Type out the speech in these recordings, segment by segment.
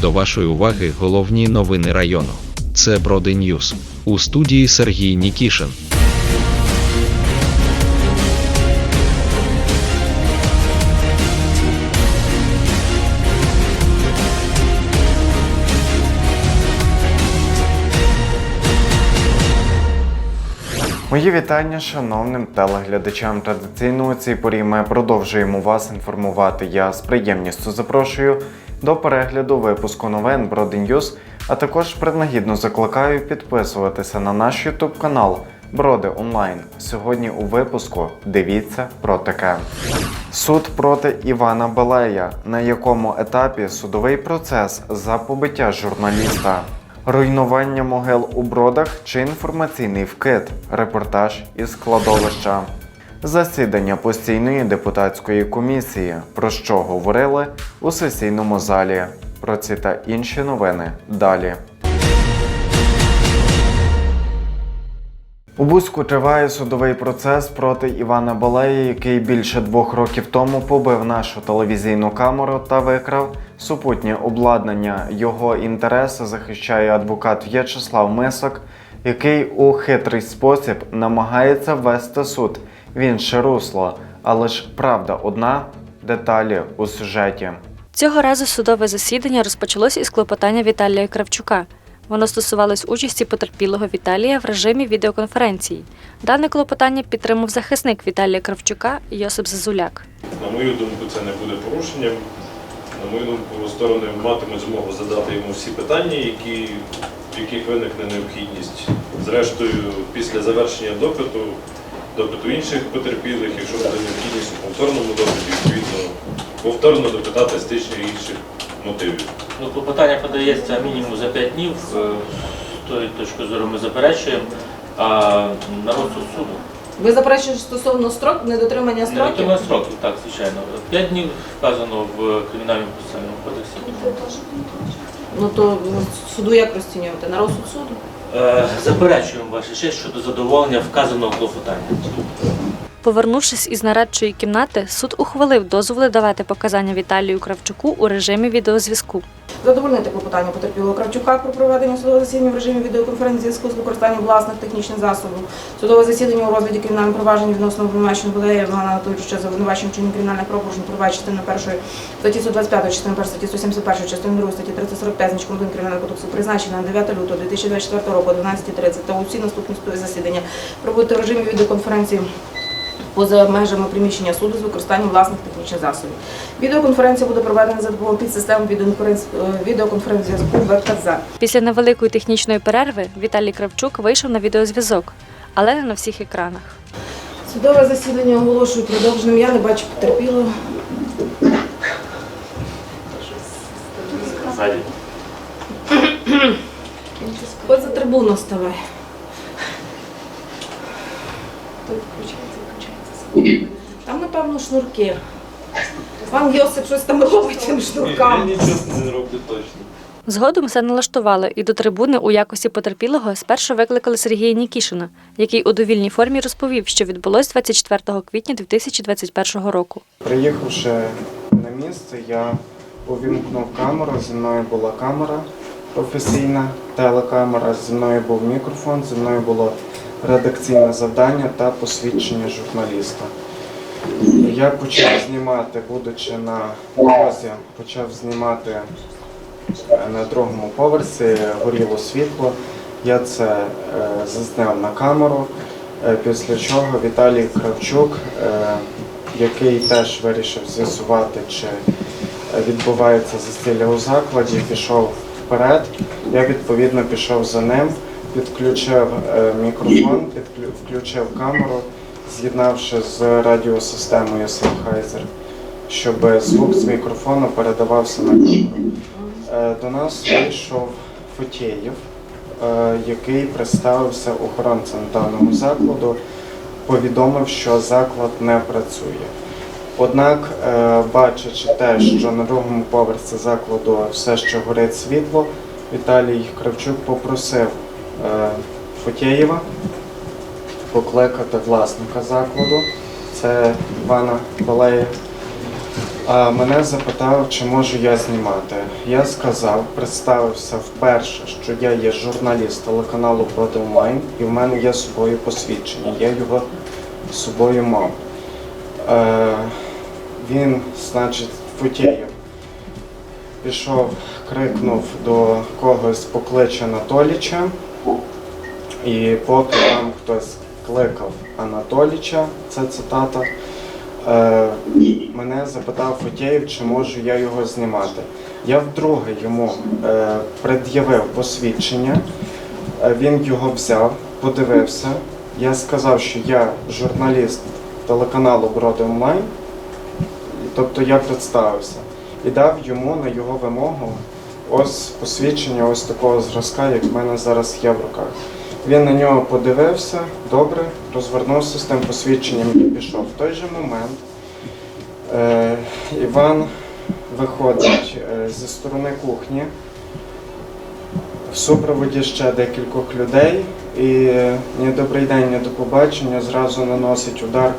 До вашої уваги головні новини району. Це Броди Ньюс. У студії Сергій Нікішин. Мої вітання шановним телеглядачам. Традиційно у цій порі ми продовжуємо вас інформувати. Я з приємністю запрошую до перегляду випуску новин Броди Ньюз, а також принагідно закликаю підписуватися на наш YouTube канал Броди Онлайн. Сьогодні у випуску дивіться про таке. Суд проти Івана Балея, на якому етапі судовий процес за побиття журналіста. Руйнування могил у бродах чи інформаційний вкид. Репортаж із складовища. Засідання постійної депутатської комісії. Про що говорили у сесійному залі. Про ці та інші новини далі. У Бузьку триває судовий процес проти Івана Балея, який більше двох років тому побив нашу телевізійну камеру та викрав супутнє обладнання. Його інтереси захищає адвокат В'ячеслав Мисок, який у хитрий спосіб намагається ввести суд в інше русло. Але ж правда одна деталі у сюжеті. Цього разу судове засідання розпочалося із клопотання Віталія Кравчука. Воно стосувалось участі потерпілого Віталія в режимі відеоконференції. Дане клопотання підтримав захисник Віталія Кравчука Йосип Зазуляк. На мою думку, це не буде порушенням. На мою думку, сторони матимуть змогу задати йому всі питання, які, в яких виникне необхідність. Зрештою, після завершення допиту, допиту інших потерпілих, якщо буде необхідність у повторному допиті, відповідно, повторно допитати з тих чи інших мотивів. Ну, клопотання подається мінімум за 5 днів. Е, З тої точки зору ми заперечуємо. А на розсуд суду. Ви заперечуєте стосовно строк, недотримання строків? отримує строків, так, звичайно. 5 днів вказано в кримінальному процесуальному кодексі. Ну то суду як розцінювати? На розсуд суду? Е, Заперечуємо ваше честь щодо задоволення вказаного клопотання. Повернувшись із нарадчої кімнати, суд ухвалив дозволи давати показання Віталію Кравчуку у режимі відеозв'язку. Задовольнити клопотання потерпілого Кравчука про проведення судового засідання в режимі відеоконференції зв'язку з використанням власних технічних засобів. Судове засідання у розгляді кримінального провадження відносно обвинуваченого Белея Івана Анатолійовича за обвинуваченням чинів кримінальних правопорушень передбачено частини першої статті 125, частини 1 статті 171, частини 2 статті 345 значком 1 кримінального кодексу призначено на 9 лютого 2024 року о 12.30 та усі наступні судові засідання проводити в режимі відеоконференції поза межами приміщення суду з використанням власних технічних засобів. Відеоконференція буде проведена за допомогою підсистем відеоконференції зв'язку ВКЗ. Після невеликої технічної перерви Віталій Кравчук вийшов на відеозв'язок, але не на всіх екранах. Судове засідання оголошую продовженим. Я не бачу потерпілого. За трибуну ставай. Там, напевно, шнурки. Пан Йосип щось там робить тим шнуркам. нічого не роблю точно. Згодом все налаштували, і до трибуни у якості потерпілого спершу викликали Сергія Нікішина, який у довільній формі розповів, що відбулось 24 квітня 2021 року. Приїхавши на місце, я увімкнув камеру. Зі мною була камера професійна, телекамера, зі мною був мікрофон, зі мною було редакційне завдання та посвідчення журналіста. Я почав знімати, будучи на дорозі, почав знімати е, на другому поверсі, горіло світло. Я це е, зазняв на камеру. Е, Після чого Віталій Кравчук, е, який теж вирішив з'ясувати, чи відбувається застілля у закладі, пішов вперед. Я відповідно пішов за ним, підключив е, мікрофон, включив камеру, з'єднавши з радіосистемою Sennheiser, щоб звук з мікрофону передавався на камеру. Е, До нас вийшов Фотєєв, е, який представився охоронцем даного закладу, повідомив, що заклад не працює. Однак, бачачи те, що на другому поверсі закладу все ще горить світло, Віталій Кравчук попросив е, Фотєєва покликати власника закладу, це Івана Балея, мене запитав, чи можу я знімати. Я сказав, представився вперше, що я є журналіст телеканалу онлайн, і в мене є з собою посвідчення. Я його собою мав. Е, він, значить, Футєєв пішов, крикнув до когось покличе Анатоліча. І поки там хтось кликав Анатоліча, це цитата, е, мене запитав Фотєєв, чи можу я його знімати. Я вдруге йому е, пред'явив посвідчення, е, він його взяв, подивився. Я сказав, що я журналіст телеканалу Броди Онлайн, тобто я представився і дав йому на його вимогу ось посвідчення ось такого зразка, як в мене зараз є в руках. Він на нього подивився, добре, розвернувся з тим посвідченням і пішов. В той же момент е, Іван виходить е, зі сторони кухні в супроводі ще декількох людей і е, ні добрий день, ні до побачення зразу наносить удар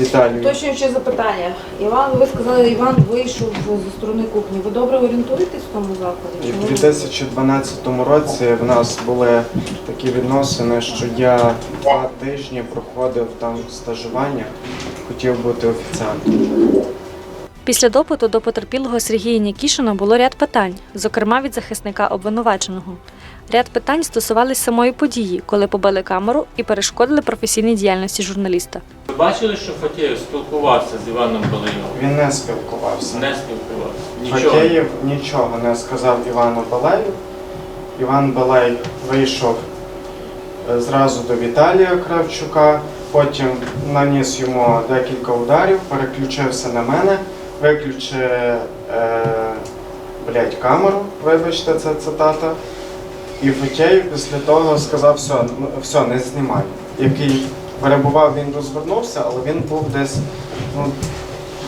Віталію. Уточнююче запитання. Іван, ви сказали, Іван вийшов зі сторони кухні. Ви добре орієнтуєтесь в тому закладі? Ви- 2012 році в нас були такі відносини, що я два тижні проходив там стажування, хотів бути офіціантом. Після допиту до потерпілого Сергія Нікішина було ряд питань, зокрема від захисника обвинуваченого. Ряд питань стосувались самої події, коли побили камеру і перешкодили професійній діяльності журналіста. Ви бачили, що Фатєєв спілкувався з Іваном Балайом? Він не спілкувався. Не спілкувався. Нічого. Фатєєв нічого не сказав Івану Балею. Іван Балей вийшов е, зразу до Віталія Кравчука, потім наніс йому декілька ударів, переключився на мене, виключив е, блядь, камеру, вибачте, це цитата. І Фатєєв після того сказав, все, ну, все, не знімай. Який перебував, він розвернувся, але він був десь, ну,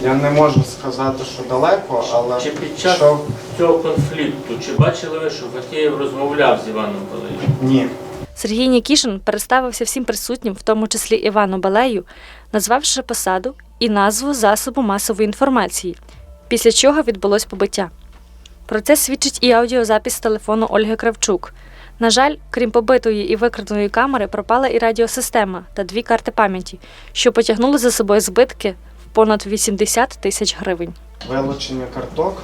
я не можу сказати, що далеко, але Чи під час йшов цього конфлікту, чи бачили ви, що Фатєєв розмовляв з Іваном Балаєм? ні. Сергій Нікішин представився всім присутнім, в тому числі Івану Балею, назвавши посаду і назву засобу масової інформації, після чого відбулось побиття. Про це свідчить і аудіозапис телефону Ольги Кравчук. На жаль, крім побитої і викраденої камери, пропала і радіосистема та дві карти пам'яті, що потягнули за собою збитки в понад 80 тисяч гривень. Вилучення карток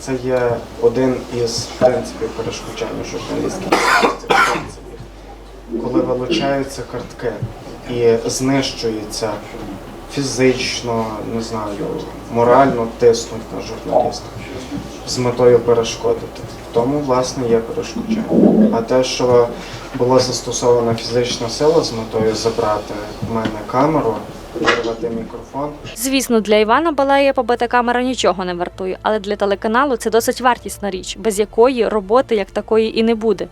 це є один із принципів перешкоджання журналістських. Коли вилучаються картки і знищується фізично, не знаю, морально тиснуть на журналіста з метою перешкодити. Тому, власне, є перешкоджання. А те, що була застосована фізична сила з метою забрати в мене камеру, вирвати мікрофон. Звісно, для Івана Балея побита камера нічого не вартує, але для телеканалу це досить вартісна річ, без якої роботи як такої і не буде.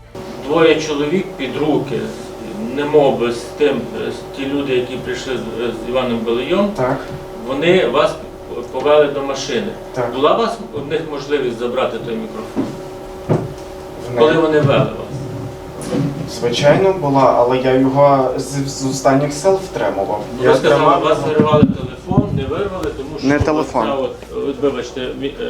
Двоє чоловік під руки, немов би з тим, е, з ті люди, які прийшли з, з Іваном Балайом, Так, вони вас повели до машини. так. Була у вас у них можливість забрати той мікрофон? В Коли неї. вони вели вас? Звичайно, була, але я його з, з останніх сил втримував. Ну, Ви сказали, у вас виривали телефон, не вирвали, тому що Не от телефон. ця От, от, вибачте, е, е,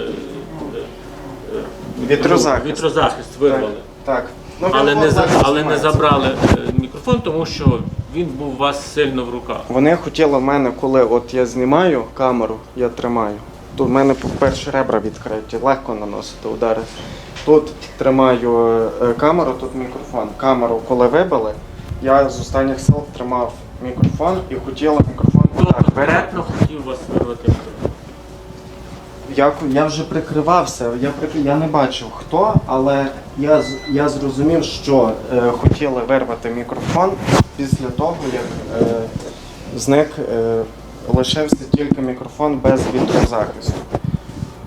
е, Вітрозахист. вітрозахист вирвали. Так. Він Але не, за, але не забрали е, мікрофон, тому що він був у вас сильно в руках. Вони хотіли в мене, коли от я знімаю камеру, я тримаю. Тут в мене перші ребра відкриті, легко наносити удари. Тут тримаю е, камеру, тут мікрофон. Камеру, коли вибили, я з останніх сил тримав мікрофон і хотіла мікрофон Хто отак. конкретно хотів вас вирвати? Я, я вже прикривався, я, я не бачив хто, але я, з- я зрозумів, що е, хотіли вирвати мікрофон після того, як е, зник, е, лишився тільки мікрофон без вітрозахисту.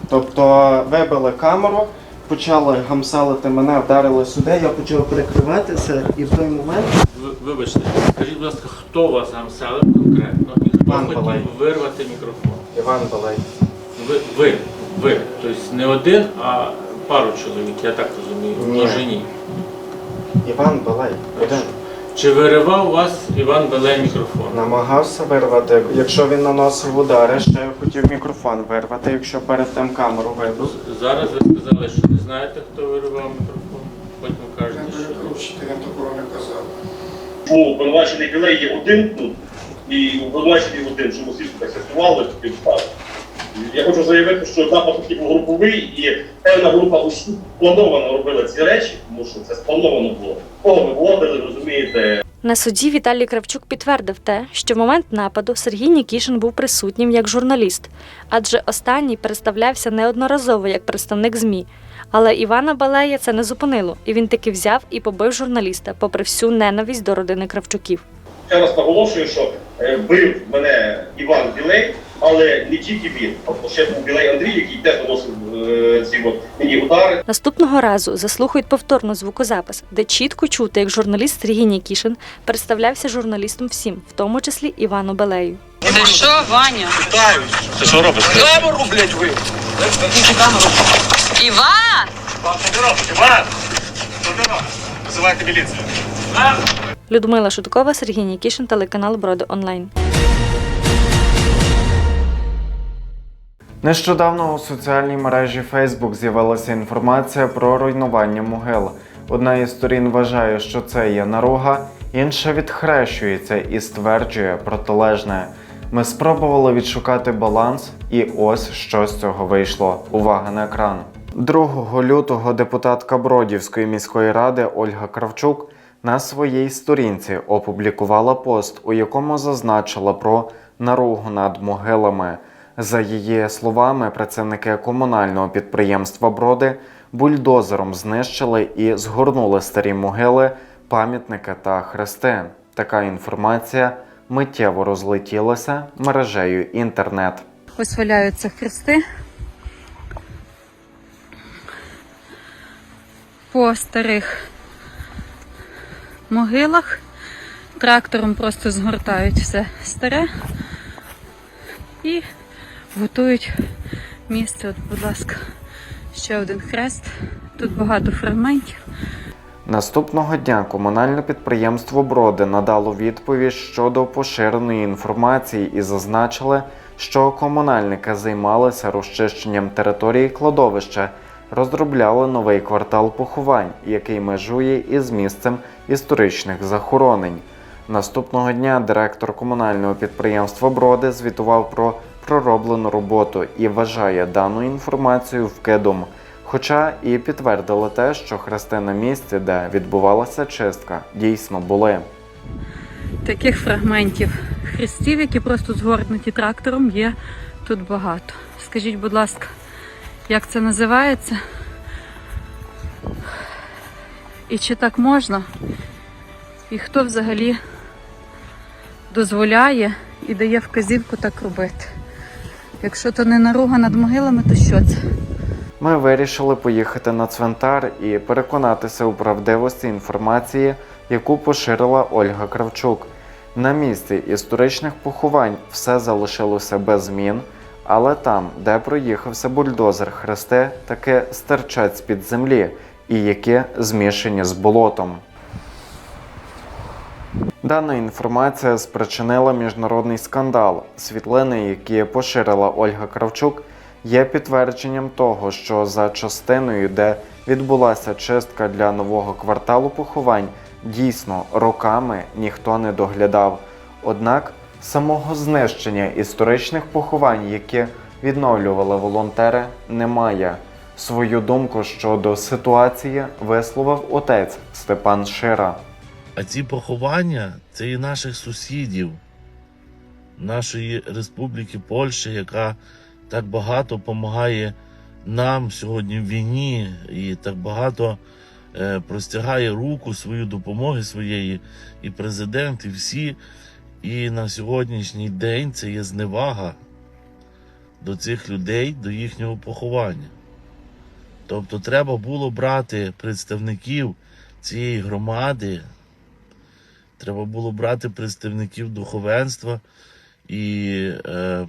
Тобто вибили камеру, почали гамселити мене, вдарили сюди, я почав прикриватися і в той момент Ви- Вибачте, скажіть, будь ласка, хто вас гамселив конкретно і хто Пан хотів Балай. вирвати мікрофон? Іван Балей. Ви, ви, ви. Тобто не один, а пару чоловік, я так розумію, в Ні. множині. Іван Балей. Один. Чи виривав вас Іван Белей мікрофон? Намагався вирвати. Якщо він наносив удари, ще я хотів мікрофон вирвати, якщо перед тим камеру вибив. Зараз ви сказали, що не знаєте, хто виривав мікрофон. Потім кажете, що. Він такого не казав. у обвинувачений білей є один, ну, і обвинувачений один, що мусив так ситуували, і встав. Я хочу заявити, що такий був груповий, і певна група осіб плановано робила ці речі, тому що це сплановано було. Кого ви вводили, розумієте, На суді Віталій Кравчук підтвердив те, що в момент нападу Сергій Нікішин був присутнім як журналіст, адже останній представлявся неодноразово як представник ЗМІ. Але Івана Балея це не зупинило, і він таки взяв і побив журналіста, попри всю ненависть до родини Кравчуків. Ще раз наголошую, що е, бив мене Іван Білей, але не тільки він, тобто ще був Білей Андрій, який теж наносив е, ці от мені удари. Наступного разу заслухають повторно звукозапис, де чітко чути, як журналіст Сергій Нікішин представлявся журналістом всім, в тому числі Івану Белею. Ти що, Ваня? Ти що робиш? Камеру, блядь, ви! Іван! Ти робиш, Іван? Що? Визивайте міліцію. Людмила Шуткова, Сергій Нікішин, телеканал Броди Онлайн. Нещодавно у соціальній мережі Facebook з'явилася інформація про руйнування могил. Одна із сторін вважає, що це є наруга, інша відхрещується і стверджує протилежне. Ми спробували відшукати баланс, і ось що з цього вийшло. Увага на екран. 2 лютого депутатка Бродівської міської ради Ольга Кравчук на своїй сторінці опублікувала пост, у якому зазначила про наругу над могилами. За її словами, працівники комунального підприємства Броди бульдозером знищили і згорнули старі могили, пам'ятники та хрести. Така інформація миттєво розлетілася мережею інтернет. Ось валяються хрести. По старих могилах. Трактором просто згортають все старе і готують місце. От, будь ласка, ще один хрест. Тут багато фрагментів. Наступного дня комунальне підприємство Броди надало відповідь щодо поширеної інформації і зазначили, що комунальники займалися розчищенням території кладовища, розробляли новий квартал поховань, який межує із місцем історичних захоронень. Наступного дня директор комунального підприємства Броди звітував про пророблену роботу і вважає дану інформацію вкидом. Хоча і підтвердили те, що хрести на місці, де відбувалася чистка, дійсно були. Таких фрагментів хрестів, які просто згорнуті трактором, є тут багато. Скажіть, будь ласка, як це називається? І чи так можна? І хто взагалі дозволяє і дає вказівку так робити? Якщо то не наруга над могилами, то що це? Ми вирішили поїхати на цвинтар і переконатися у правдивості інформації, яку поширила Ольга Кравчук. На місці історичних поховань все залишилося без змін, але там, де проїхався бульдозер хрести, таки стирчать з-під землі і які змішані з болотом. Дана інформація спричинила міжнародний скандал. Світлини, які поширила Ольга Кравчук, є підтвердженням того, що за частиною, де відбулася чистка для нового кварталу поховань, дійсно роками ніхто не доглядав. Однак самого знищення історичних поховань, які відновлювали волонтери, немає. Свою думку щодо ситуації висловив отець Степан Шира. А ці поховання це і наших сусідів, нашої Республіки Польща, яка так багато допомагає нам сьогодні в війні і так багато е, простягає руку свою допомоги своєї, і президент, і всі. І на сьогоднішній день це є зневага до цих людей, до їхнього поховання. Тобто треба було брати представників цієї громади, треба було брати представників духовенства і е,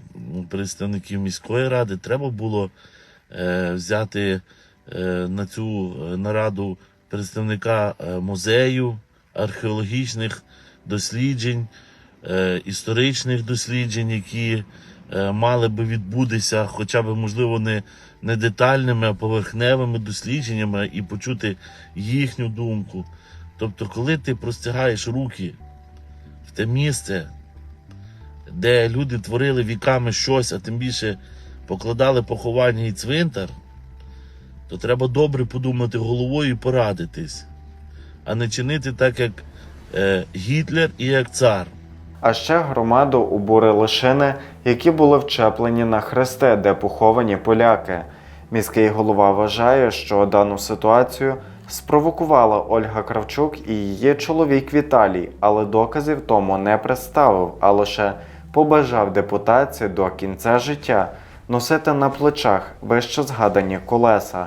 представників міської ради. Треба було е, взяти е, на цю е, нараду представника е, музею археологічних досліджень, історичних досліджень, які е, мали би відбутися, хоча б, можливо, не, не детальними, а поверхневими дослідженнями і почути їхню думку. Тобто, коли ти простягаєш руки в те місце, де люди творили віками щось, а тим більше покладали поховання і цвинтар, то треба добре подумати головою і порадитись, а не чинити так, як е, Гітлер і як цар. А ще громаду обурили шини, які були вчеплені на хрести, де поховані поляки. Міський голова вважає, що дану ситуацію спровокувала Ольга Кравчук і її чоловік Віталій, але доказів тому не представив, а лише побажав депутації до кінця життя носити на плечах вище згадані колеса.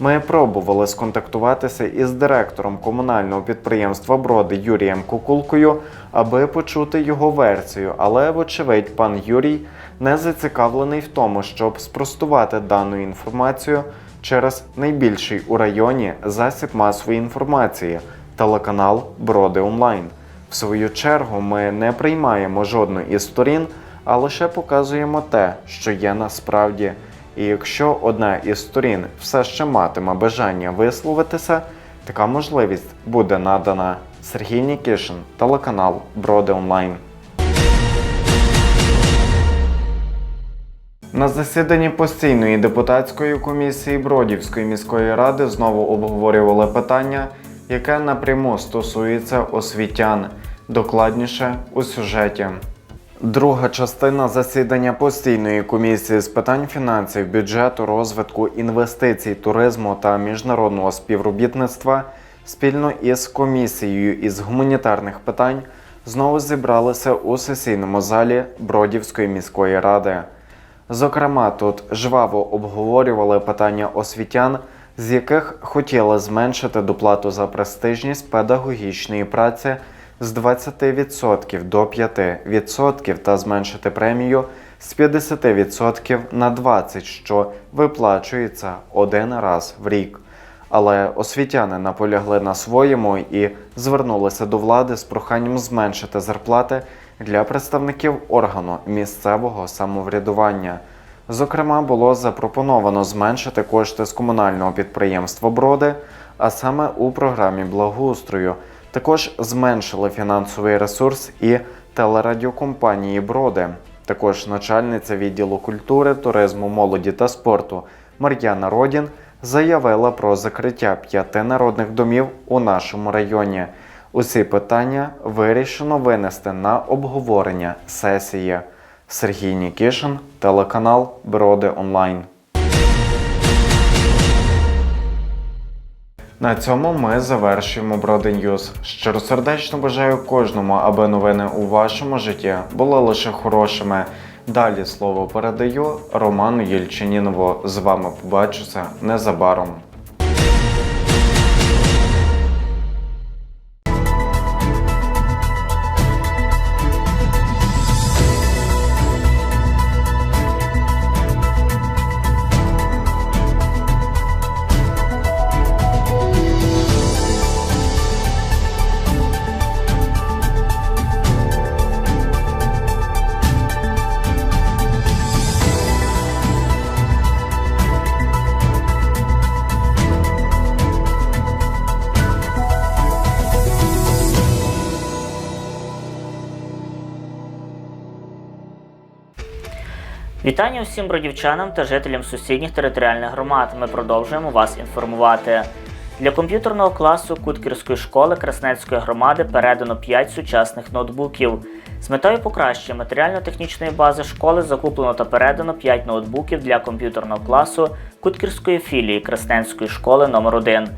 Ми пробували сконтактуватися із директором комунального підприємства Броди Юрієм Кукулкою, аби почути його версію, але, вочевидь, пан Юрій не зацікавлений в тому, щоб спростувати дану інформацію через найбільший у районі засіб масової інформації телеканал Броди Онлайн. В свою чергу ми не приймаємо жодну із сторін, а лише показуємо те, що є насправді. І якщо одна із сторін все ще матиме бажання висловитися, така можливість буде надана. Сергій Нікішин, телеканал Броди Онлайн. На засіданні постійної депутатської комісії Бродівської міської ради знову обговорювали питання, яке напряму стосується освітян. Докладніше у сюжеті. Друга частина засідання постійної комісії з питань фінансів, бюджету, розвитку, інвестицій, туризму та міжнародного співробітництва спільно із комісією із гуманітарних питань знову зібралися у сесійному залі Бродівської міської ради. Зокрема, тут жваво обговорювали питання освітян, з яких хотіли зменшити доплату за престижність педагогічної праці з 20% до 5% та зменшити премію з 50% на 20%, що виплачується один раз в рік. Але освітяни наполягли на своєму і звернулися до влади з проханням зменшити зарплати для представників органу місцевого самоврядування. Зокрема, було запропоновано зменшити кошти з комунального підприємства Броди, а саме у програмі благоустрою. Також зменшили фінансовий ресурс і телерадіокомпанії Броди. Також начальниця відділу культури, туризму, молоді та спорту Мар'яна Родін заявила про закриття п'яти народних домів у нашому районі. Усі питання вирішено винести на обговорення сесії. Сергій Нікішин, телеканал Броди Онлайн. На цьому ми завершуємо Броди Ньюз. Щиросердечно бажаю кожному, аби новини у вашому житті були лише хорошими. Далі слово передаю Роману Єльчинінову. З вами побачуся незабаром. Вітання усім бродівчанам та жителям сусідніх територіальних громад. Ми продовжуємо вас інформувати. Для комп'ютерного класу Куткірської школи Краснецької громади передано 5 сучасних ноутбуків. З метою покращення матеріально-технічної бази школи закуплено та передано 5 ноутбуків для комп'ютерного класу Куткірської філії Красненської школи номер 1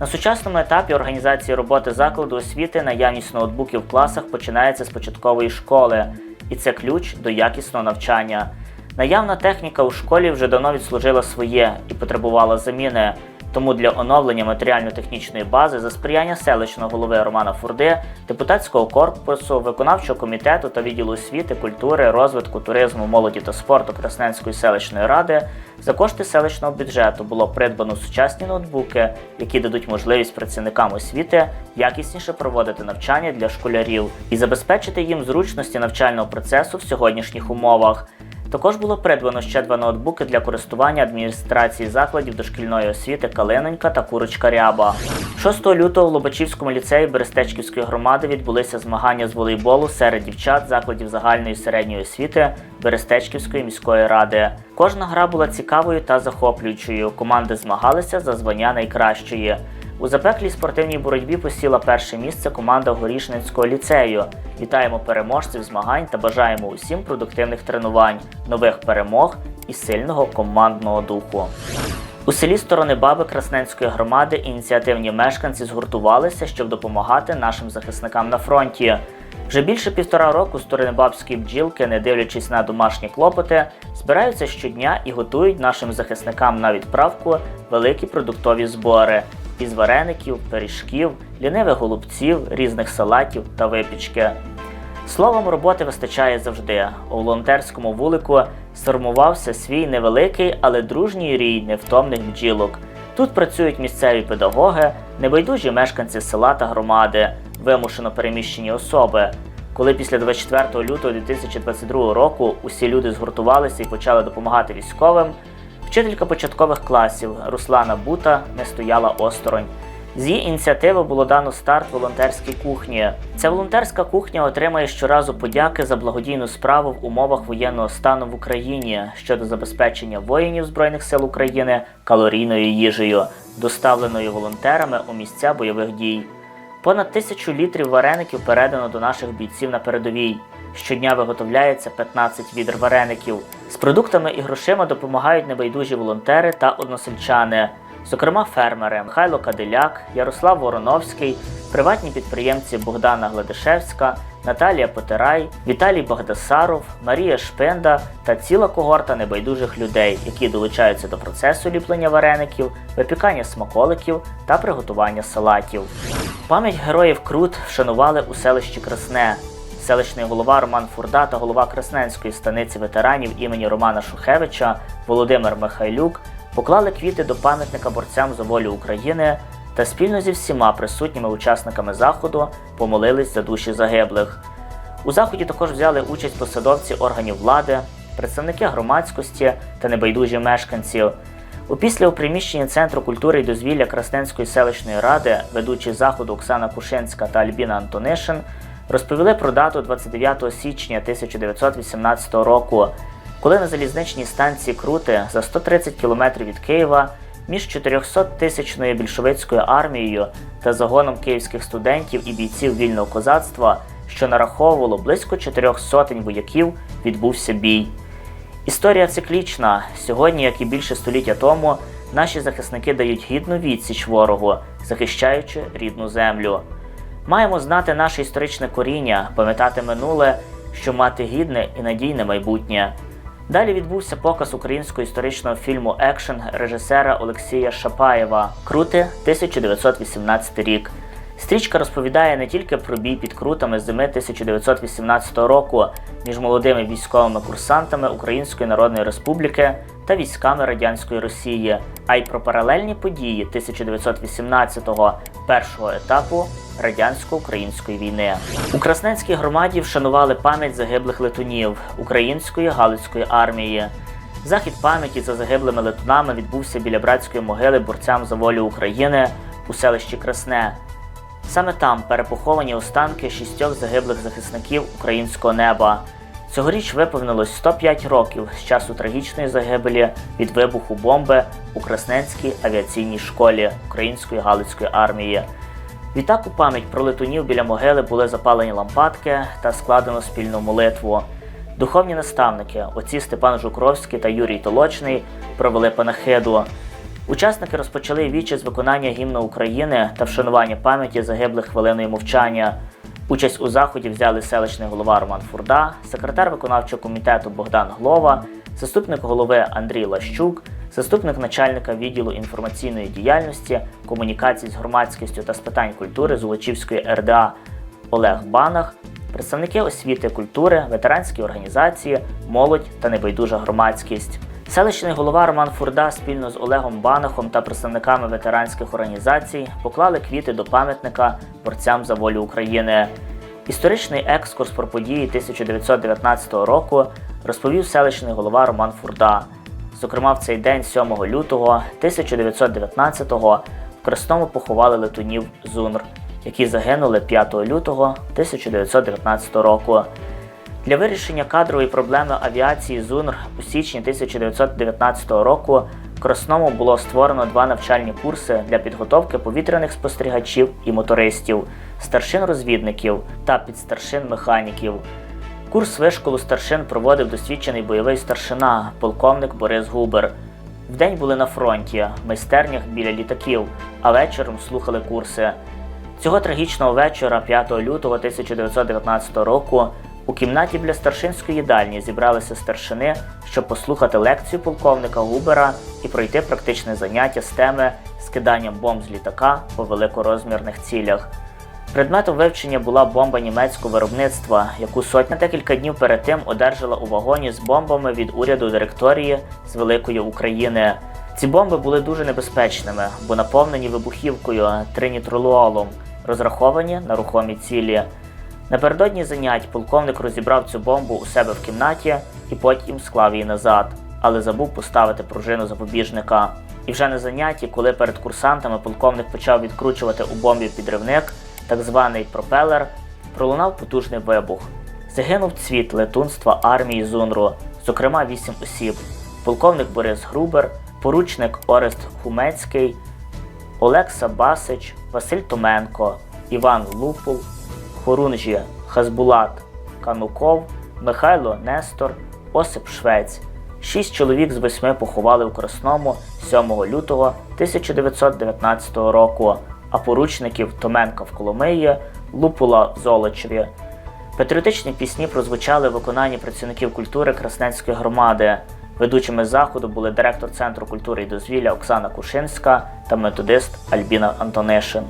На сучасному етапі організації роботи закладу освіти наявність ноутбуків в класах починається з початкової школи, і це ключ до якісного навчання. Наявна техніка у школі вже давно відслужила своє і потребувала заміни. Тому для оновлення матеріально-технічної бази за сприяння селищного голови Романа Фурди, депутатського корпусу, виконавчого комітету та відділу освіти, культури, розвитку, туризму, молоді та спорту Красненської селищної ради за кошти селищного бюджету було придбано сучасні ноутбуки, які дадуть можливість працівникам освіти якісніше проводити навчання для школярів і забезпечити їм зручності навчального процесу в сьогоднішніх умовах. Також було придбано ще два ноутбуки для користування адміністрації закладів дошкільної освіти Калинонька та Курочка Ряба. 6 лютого в Лобачівському ліцеї Берестечківської громади відбулися змагання з волейболу серед дівчат закладів загальної середньої освіти Берестечківської міської ради. Кожна гра була цікавою та захоплюючою. Команди змагалися за звання найкращої. У запеклій спортивній боротьбі посіла перше місце команда Горішницького ліцею. Вітаємо переможців змагань та бажаємо усім продуктивних тренувань, нових перемог і сильного командного духу. У селі Сторони Баби Красненської громади ініціативні мешканці згуртувалися, щоб допомагати нашим захисникам на фронті. Вже більше півтора року сторонебабські бджілки, не дивлячись на домашні клопоти, збираються щодня і готують нашим захисникам на відправку великі продуктові збори із вареників, пиріжків, лінивих голубців, різних салатів та випічки. Словом, роботи вистачає завжди. У волонтерському вулику сформувався свій невеликий, але дружній рій невтомних бджілок. Тут працюють місцеві педагоги, небайдужі мешканці села та громади, вимушено переміщені особи. Коли після 24 лютого 2022 року усі люди згуртувалися і почали допомагати військовим, вчителька початкових класів Руслана Бута не стояла осторонь. З її ініціативи було дано старт волонтерській кухні. Ця волонтерська кухня отримає щоразу подяки за благодійну справу в умовах воєнного стану в Україні щодо забезпечення воїнів Збройних сил України калорійною їжею, доставленою волонтерами у місця бойових дій. Понад тисячу літрів вареників передано до наших бійців на передовій. Щодня виготовляється 15 відер вареників. З продуктами і грошима допомагають небайдужі волонтери та односельчани, зокрема фермери Михайло Кадиляк, Ярослав Вороновський, приватні підприємці Богдана Гладишевська, Наталія Потирай, Віталій Багдасаров, Марія Шпенда та ціла когорта небайдужих людей, які долучаються до процесу ліплення вареників, випікання смаколиків та приготування салатів. Пам'ять героїв Крут вшанували у селищі Красне. Селищний голова Роман Фурда та голова Красненської станиці ветеранів імені Романа Шухевича Володимир Михайлюк поклали квіти до пам'ятника борцям за волю України та спільно зі всіма присутніми учасниками заходу помолились за душі загиблих. У заході також взяли участь посадовці органів влади, представники громадськості та небайдужі мешканців. Опісля у приміщенні Центру культури і дозвілля Красненської селищної ради ведучі заходу Оксана Кушинська та Альбіна Антонишин розповіли про дату 29 січня 1918 року, коли на залізничній станції Крути за 130 кілометрів від Києва між 400-тисячною більшовицькою армією та загоном київських студентів і бійців вільного козацтва, що нараховувало близько чотирьох сотень вояків, відбувся бій. Історія циклічна. Сьогодні, як і більше століття тому, наші захисники дають гідну відсіч ворогу, захищаючи рідну землю. Маємо знати наше історичне коріння, пам'ятати минуле, щоб мати гідне і надійне майбутнє. Далі відбувся показ українського історичного фільму Екшен режисера Олексія Шапаєва Крути 1918 рік. Стрічка розповідає не тільки про бій під крутами зими 1918 року між молодими військовими курсантами Української Народної Республіки та військами радянської Росії, а й про паралельні події 1918-го першого етапу радянсько-української війни. У Красненській громаді вшанували пам'ять загиблих летунів Української Галицької армії. Захід пам'яті за загиблими летунами відбувся біля братської могили борцям за волю України у селищі Красне. Саме там перепоховані останки шістьох загиблих захисників українського неба. Цьогоріч виповнилось 105 років з часу трагічної загибелі від вибуху бомби у Красненській авіаційній школі Української Галицької армії. Відтак у пам'ять про летунів біля могили були запалені лампадки та складено спільну молитву. Духовні наставники, отці Степан Жукровський та Юрій Толочний, провели панахиду. Учасники розпочали вічі з виконання гімну України та вшанування пам'яті загиблих хвилиною мовчання. Участь у заході взяли селищний голова Роман Фурда, секретар виконавчого комітету Богдан Глова, заступник голови Андрій Лащук, заступник начальника відділу інформаційної діяльності, комунікацій з громадськістю та з питань культури Золочівської РДА Олег Банах, представники освіти, культури, ветеранські організації, молодь та небайдужа громадськість. Селищний голова Роман Фурда спільно з Олегом Банахом та представниками ветеранських організацій поклали квіти до пам'ятника борцям за волю України. Історичний екскурс про події 1919 року розповів селищний голова Роман Фурда. Зокрема, в цей день, 7 лютого 1919-го, в Красному поховали летунів Зунр, які загинули 5 лютого 1919 року. Для вирішення кадрової проблеми авіації ЗУНР у січні 1919 року в Красному було створено два навчальні курси для підготовки повітряних спостерігачів і мотористів, старшин-розвідників та підстаршин-механіків. Курс вишколу старшин проводив досвідчений бойовий старшина, полковник Борис Губер. Вдень були на фронті, в майстернях біля літаків, а вечором слухали курси. Цього трагічного вечора, 5 лютого 1919 року, у кімнаті біля старшинської їдальні зібралися старшини, щоб послухати лекцію полковника Губера і пройти практичне заняття з теми скиданням бомб з літака по великорозмірних цілях. Предметом вивчення була бомба німецького виробництва, яку сотня декілька днів перед тим одержала у вагоні з бомбами від уряду директорії з Великої України. Ці бомби були дуже небезпечними, бо наповнені вибухівкою тринітролуолом, розраховані на рухомі цілі. Напередодні занять полковник розібрав цю бомбу у себе в кімнаті і потім склав її назад, але забув поставити пружину запобіжника. І вже на занятті, коли перед курсантами полковник почав відкручувати у бомбі підривник, так званий пропелер, пролунав потужний вибух. Загинув цвіт летунства армії Зунру, зокрема вісім осіб: полковник Борис Грубер, поручник Орест Хумецький, Олекса Басич, Василь Томенко, Іван Лупул, Хорунжі Хазбулат Кануков, Михайло Нестор, Осип Швець. Шість чоловік з восьми поховали у Красному 7 лютого 1919 року, а поручників Томенка в Коломиї, Лупула в Золочеві. Патріотичні пісні прозвучали в виконанні працівників культури Красненської громади. Ведучими заходу були директор Центру культури і дозвілля Оксана Кушинська та методист Альбіна Антонишин.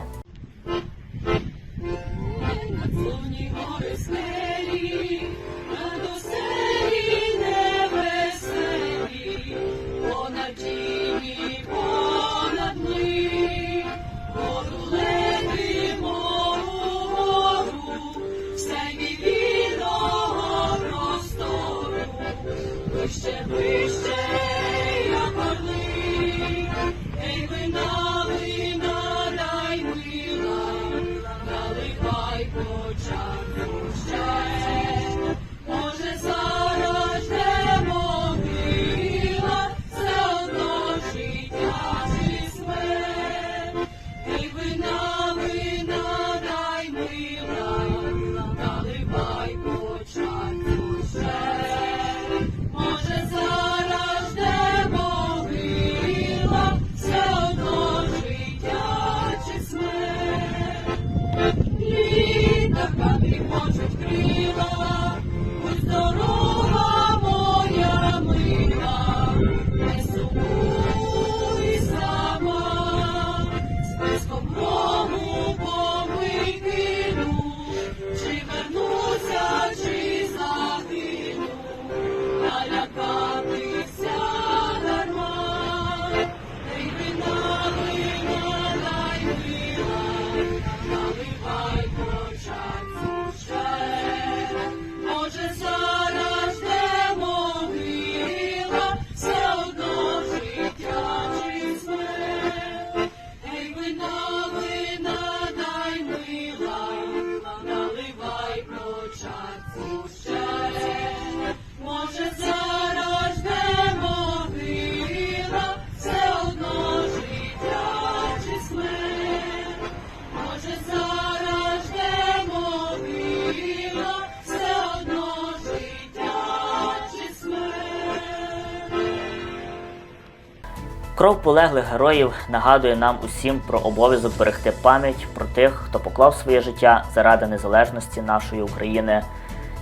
Кров полеглих героїв нагадує нам усім про обов'язок берегти пам'ять про тих, хто поклав своє життя заради незалежності нашої України.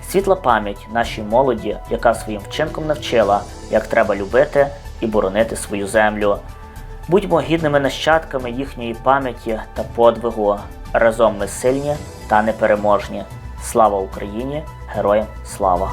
Світла пам'ять нашій молоді, яка своїм вчинком навчила, як треба любити і боронити свою землю. Будьмо гідними нащадками їхньої пам'яті та подвигу. Разом ми сильні та непереможні. Слава Україні! Героям слава!